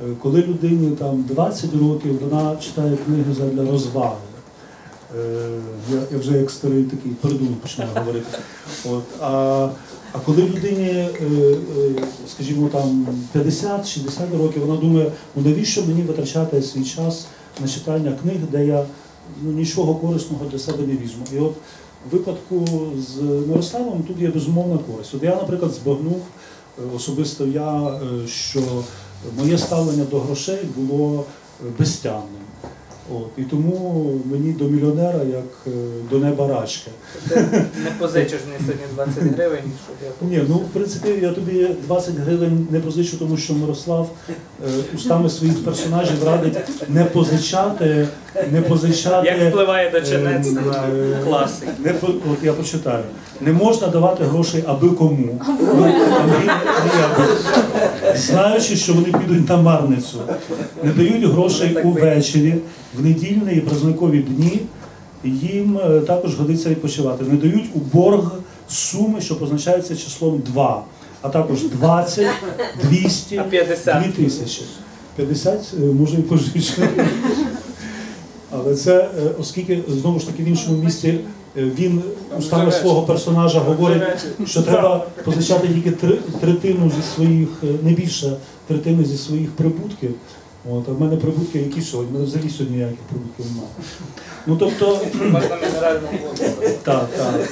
Е, Коли людині там 20 років, вона читає книги для розваги. Е, Я, я вже як старий такий передумав починаю говорити. От, а, а коли людині, е, скажімо, там 50-60 років, вона думає, ну навіщо мені витрачати свій час на читання книг, де я ну, нічого корисного для себе не візьму. І от в випадку з Мирославом тут є безумовна користь. От я, наприклад, збагнув особисто я, що моє ставлення до грошей було е, безтямним. От, і тому мені до мільйонера як е, до неба рачки. Ти не позичиш мені сьогодні 20 гривень, щоб я Ні, ну в принципі я тобі 20 гривень не позичу, тому що Мирослав е, устами своїх персонажів радить не позичати, не позичати. Як впливає до чинець е, на е, класик. Не по- от я почитаю. Не можна давати грошей аби кому. Ну, Андрій Ніяков. Знаючи, що вони підуть на марницю. Не дають грошей увечері, в недільні і праздникові дні. Їм е, також годиться відпочивати. Не дають у борг суми, що позначається числом 2, а також 20, 200, А 50? 2 тисячі. 50 е, може і пожичити. Але це, е, оскільки знову ж таки в іншому місці е, він устами свого персонажа говорить, що треба позичати тільки третину зі своїх, е, не більше третини зі своїх прибутків. От, а в мене прибутки які сьогодні? У мене взагалі сьогодні ніяких прибутків немає. Ну тобто, Можна мінеральну воду. так, так.